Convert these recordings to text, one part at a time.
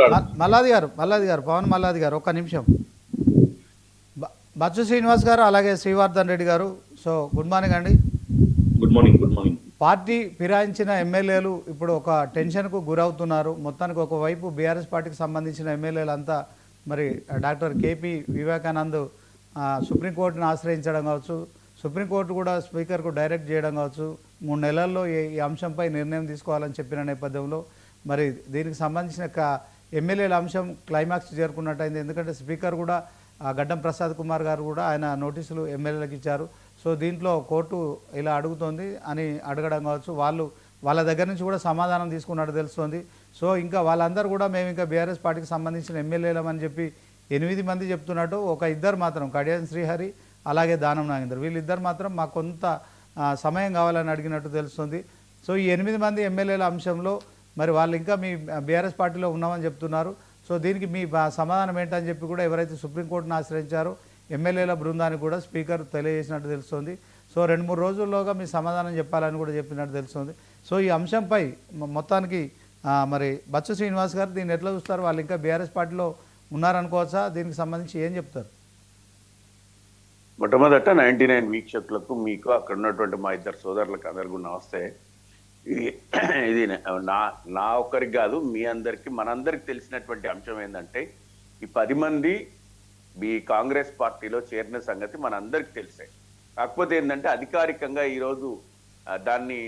మల్లాది గారు మల్లాది గారు పవన్ మల్లాది గారు ఒక్క నిమిషం. బ- బచ్చు శ్రీనివాస్ గారు అలాగే శ్రీవర్ధన్ రెడ్డి గారు సో గుడ్ మార్నింగ్ అండి. Good morning good morning. Party ఫిరాయించిన ఎమ్మెల్యేలు ఇప్పుడు ఒక టెన్షన్కు గురవుతున్నారు. మొత్తానికి ఒకవైపు బీఆర్ఎస్ పార్టీకి సంబంధించిన ఎమ్మెల్యేలు అంతా మరి డాక్టర్ కేపీ వివేకానంద్ సుప్రీంకోర్టును ఆశ్రయించడం కావచ్చు సుప్రీంకోర్టు కూడా స్పీకర్కు డైరెక్ట్ చేయడం కావచ్చు మూడు నెలల్లో ఈ ఈ అంశంపై నిర్ణయం తీసుకోవాలని చెప్పిన నేపథ్యంలో మరి దీనికి సంబంధించిన ఎమ్మెల్యేల అంశం క్లైమాక్స్ చేరుకున్నట్టయింది. ఎందుకంటే స్పీకర్ కూడా గడ్డం ప్రసాద్ కుమార్ గారు కూడా ఆయన నోటీసులు ఎమ్మెల్యేలకు ఇచ్చారు. సో దీంట్లో కోర్టు ఇలా అడుగుతోంది అని అడగడం కావచ్చు. వాళ్ళు వాళ్ళ దగ్గర నుంచి కూడా సమాధానం తీసుకున్నట్టు తెలుస్తోంది. సో ఇంకా వాళ్ళందరూ కూడా మేము ఇంకా బీఆర్ఎస్ పార్టీకి సంబంధించిన ఎమ్మెల్యేలమని చెప్పి ఎనిమిది మంది చెప్తున్నట్టు ఒక ఇద్దరు మాత్రం కడియం శ్రీహరి అలాగే దానం నాగేందర్ వీళ్ళిద్దరు మాత్రం మాకు కొంత సమయం కావాలని అడిగినట్టు తెలుస్తుంది. సో ఈ ఎనిమిది మంది ఎమ్మెల్యేల అంశంలో మరి వాళ్ళు ఇంకా మీ బీఆర్ఎస్ పార్టీలో ఉన్నామని చెప్తున్నారు. సో దీనికి మీ సమాధానం ఏంటని చెప్పి కూడా ఎవరైతే సుప్రీంకోర్టును ఆశ్రయించారో ఎమ్మెల్యేల బృందానికి కూడా స్పీకర్ తెలియజేసినట్టు తెలుస్తుంది. సో రెండు మూడు రోజుల్లోగా మీ సమాధానం చెప్పాలని కూడా చెప్పినట్టు తెలుస్తుంది. సో ఈ అంశంపై మొత్తానికి మరి బచ్చ శ్రీనివాస్ గారు దీన్ని ఎట్లా చూస్తారు? వాళ్ళు ఇంకా బీఆర్ఎస్ పార్టీలో ఉన్నారనుకోవచ్చా? దీనికి సంబంధించి ఏం చెప్తారు? మొట్టమొదట నైన్టీ నైన్ వీక్షకులకు మీకు అక్కడ ఉన్నటువంటి మా ఇద్దరు సోదరులకు అందరికీ నమస్తే. ఇది ఇది నా నా ఒక్కరికి కాదు మీ అందరికి మనందరికి తెలిసినటువంటి అంశం ఏంటంటే ఈ పది మంది ఈ కాంగ్రెస్ పార్టీలో చేరిన సంగతి మనందరికి తెలిసే. కాకపోతే ఏంటంటే అధికారికంగా ఈరోజు దాన్ని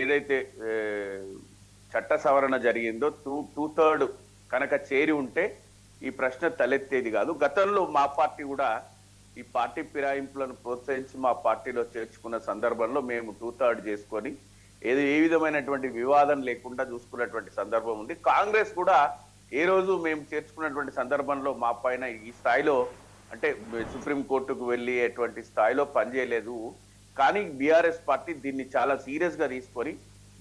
ఏదైతే చట్ట సవరణ జరిగిందో టూ టూ థర్డ్ కనుక చేరి ఉంటే ఈ ప్రశ్న తలెత్తేది కాదు. గతంలో మా పార్టీ కూడా ఈ పార్టీ ఫిరాయింపులను ప్రోత్సహించి మా పార్టీలో చేర్చుకున్న సందర్భంలో మేము టూ థర్డ్ చేసుకొని ఏది ఏ విధమైనటువంటి వివాదం లేకుండా చూసుకున్నటువంటి సందర్భం ఉంది. కాంగ్రెస్ కూడా ఏ రోజు మేము చేర్చుకున్నటువంటి సందర్భంలో మా పైన ఈ స్థాయిలో అంటే సుప్రీం కోర్టుకు వెళ్ళేటువంటి స్థాయిలో పనిచేయలేదు. కానీ బీఆర్ఎస్ పార్టీ దీన్ని చాలా సీరియస్గా తీసుకొని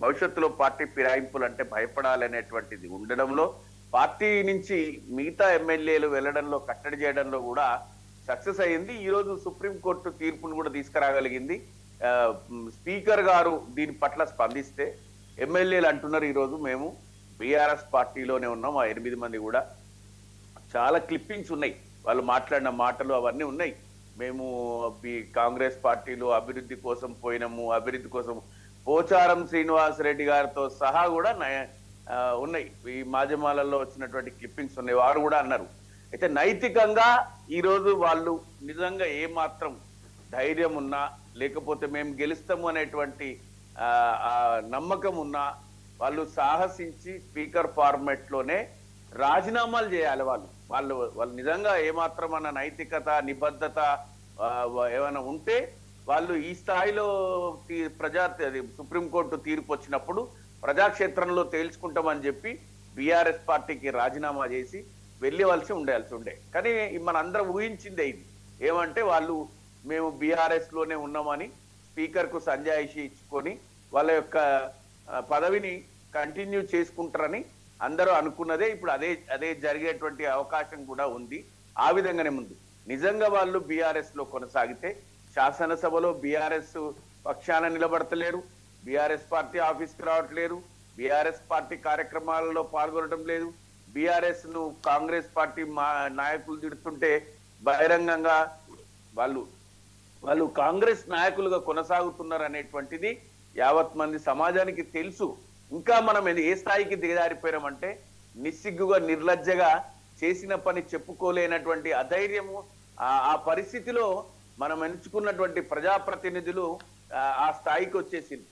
భవిష్యత్తులో పార్టీ ఫిరాయింపులు అంటే భయపడాలనేటువంటిది ఉండడంలో పార్టీ నుంచి మిగతా ఎమ్మెల్యేలు వెళ్ళడంలో కట్టడి చేయడంలో కూడా సక్సెస్ అయ్యింది. ఈ రోజు సుప్రీం కోర్టు తీర్పును కూడా తీసుకురాగలిగింది. స్పీకర్ గారు దీని పట్ల స్పందిస్తే ఎమ్మెల్యేలు అంటున్నారు ఈరోజు. మేము బీఆర్ఎస్ పార్టీలోనే ఉన్నాం. ఆ ఎనిమిది మంది కూడా చాలా క్లిప్పింగ్స్ ఉన్నాయి. వాళ్ళు మాట్లాడిన మాటలు అవన్నీ ఉన్నాయి. మేము ఈ కాంగ్రెస్ పార్టీలో అభివృద్ధి కోసం పోయినాము. అభివృద్ధి కోసం పోచారం శ్రీనివాస్ రెడ్డి గారితో సహా కూడా ఉన్నాయి. ఈ మాధ్యమాలలో వచ్చినటువంటి క్లిప్పింగ్స్ ఉన్నాయి. వారు కూడా అన్నారు. అయితే నైతికంగా ఈరోజు వాళ్ళు నిజంగా ఏ మాత్రం ధైర్యం ఉన్నా లేకపోతే మేము గెలుస్తాము అనేటువంటి నమ్మకం ఉన్నా వాళ్ళు సాహసించి స్పీకర్ ఫార్మెట్లోనే రాజీనామాలు చేయాలి వాళ్ళు. వాళ్ళు వాళ్ళు నిజంగా ఏమాత్రం అన్న నైతికత నిబద్ధత ఏమైనా ఉంటే వాళ్ళు ఈ స్థాయిలో తీ- ప్రజా అది సుప్రీంకోర్టు తీర్పు వచ్చినప్పుడు ప్రజాక్షేత్రంలో తేల్చుకుంటామని చెప్పి బీఆర్ఎస్ పార్టీకి రాజీనామా చేసి వెళ్ళవలసి ఉండాల్సి ఉండే. కానీ మనందరం ఊహించిందే ఇది. ఏమంటే వాళ్ళు మేము బీఆర్ఎస్లోనే ఉన్నామని స్పీకర్కు సంజాయిషి ఇచ్చుకొని వాళ్ళ యొక్క పదవిని కంటిన్యూ చేసుకుంటారని అందరూ అనుకున్నదే ఇప్పుడు అదే అదే జరిగేటువంటి అవకాశం కూడా ఉంది. ఆ విధంగానే ముందు. నిజంగా వాళ్ళు బీఆర్ఎస్లో కొనసాగితే శాసనసభలో బీఆర్ఎస్ పక్షాన నిలబడతలేరు బీఆర్ఎస్ పార్టీ ఆఫీస్కి రావట్లేరు బీఆర్ఎస్ పార్టీ కార్యక్రమాలలో పాల్గొనడం లేదు బీఆర్ఎస్ను కాంగ్రెస్ పార్టీ మా నాయకులు తిడుతుంటే బహిరంగంగా వాళ్ళు వాళ్ళు కాంగ్రెస్ నాయకులుగా కొనసాగుతున్నారు అనేటువంటిది యావత్ మంది సమాజానికి తెలుసు. ఇంకా మనం ఏ- స్థాయికి దిగజారిపోయామంటే నిస్సిగ్గుగా నిర్లజ్జగా చేసిన పని చెప్పుకోలేనటువంటి అధైర్యము ఆ- ఆ పరిస్థితిలో మనం ఎంచుకున్నటువంటి ప్రజాప్రతినిధులు ఆ స్థాయికి వచ్చేసింది.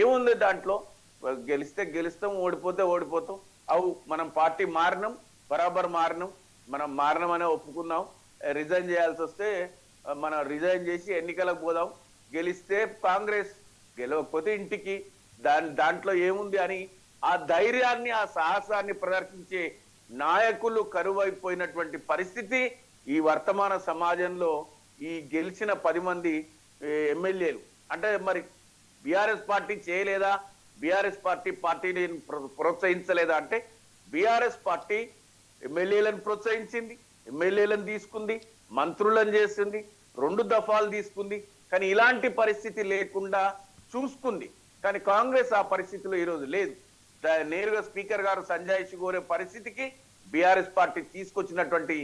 ఏముంది దాంట్లో? గెలిస్తే గెలుస్తాం ఓడిపోతే ఓడిపోతాం. అవు మనం పార్టీ మారినాం బరాబర్ మారినాం మనం మారినామనే ఒప్పుకున్నాం. రిజైన్ చేయాల్సి వస్తే మనం రిజైన్ చేసి ఎన్నికలకు పోదాం. గెలిస్తే కాంగ్రెస్ గెలవకపోతే ఇంటికి. దాని దాంట్లో ఏముంది అని ఆ ధైర్యాన్ని ఆ సాహసాన్ని ప్రదర్శించే నాయకులు కరువైపోయినటువంటి పరిస్థితి ఈ వర్తమాన సమాజంలో ఈ గెలిచిన పది మంది ఎమ్మెల్యేలు. అంటే మరి బీఆర్ఎస్ పార్టీ చేయలేదా? బీఆర్ఎస్ పార్టీ పార్టీని ప్రోత్సహించలేదా? అంటే బీఆర్ఎస్ పార్టీ ఎమ్మెల్యేలను ప్రోత్సహించింది ఎమ్మెల్యేలను తీసుకుంది. మంత్రులను చేసింది రెండు దఫాలు తీసుకుంది కానీ ఇలాంటి పరిస్థితి లేకుండా చూసుకుంది. కానీ కాంగ్రెస్ ఆ పరిస్థితిలో ఈరోజు లేదు. నేరుగా స్పీకర్ గారు సంజాయిషి కోరే పరిస్థితికి బీఆర్ఎస్ పార్టీ తీసుకొచ్చినటువంటి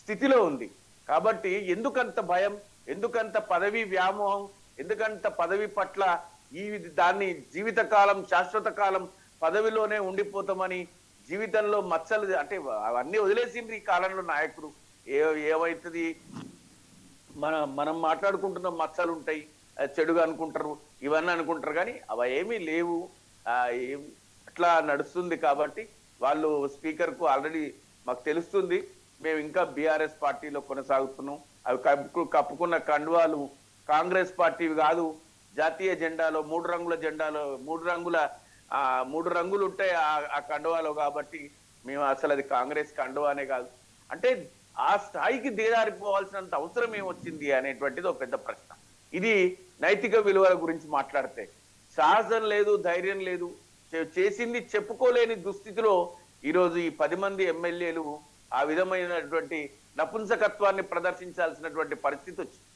స్థితిలో ఉంది. కాబట్టి ఎందుకంత భయం ఎందుకంత పదవి వ్యామోహం ఎందుకంత పదవి పట్ల ఈ దాన్ని జీవితకాలం శాశ్వత కాలం పదవిలోనే ఉండిపోతామని జీవితంలో మచ్చలు అంటే అవన్నీ వదిలేసింది ఈ కాలంలో నాయకుడు. ఏ ఏమవుతుంది మన మనం మాట్లాడుకుంటున్న మచ్చలు ఉంటాయి చెడుగా అనుకుంటారు ఇవన్నీ అనుకుంటారు కానీ అవి ఏమీ లేవు. అట్లా నడుస్తుంది కాబట్టి వాళ్ళు స్పీకర్కు ఆల్రెడీ మాకు తెలుస్తుంది మేము ఇంకా బీఆర్ఎస్ పార్టీలో కొనసాగుతున్నాం. అవి కప్పు కప్పుకున్న కండువాలు కాంగ్రెస్ పార్టీవి కాదు జాతీయ జెండాలో మూడు రంగుల జెండాలో మూడు రంగుల మూడు రంగులు ఉంటాయి ఆ- ఆ కండువాలో కాబట్టి మేము అసలు అది కాంగ్రెస్ కండువానే కాదు. అంటే ఆ స్థాయికి దిగజారిపోవాల్సినంత అవసరం ఏమొచ్చింది అనేటువంటిది ఒక పెద్ద ప్రశ్న. ఇది నైతిక విలువల గురించి మాట్లాడితే సాహసం లేదు ధైర్యం లేదు చేసింది చెప్పుకోలేని దుస్థితిలో ఈరోజు ఈ పది మంది ఎమ్మెల్యేలు ఆ విధమైనటువంటి నపుంసకత్వాన్ని ప్రదర్శించాల్సినటువంటి పరిస్థితి వచ్చింది.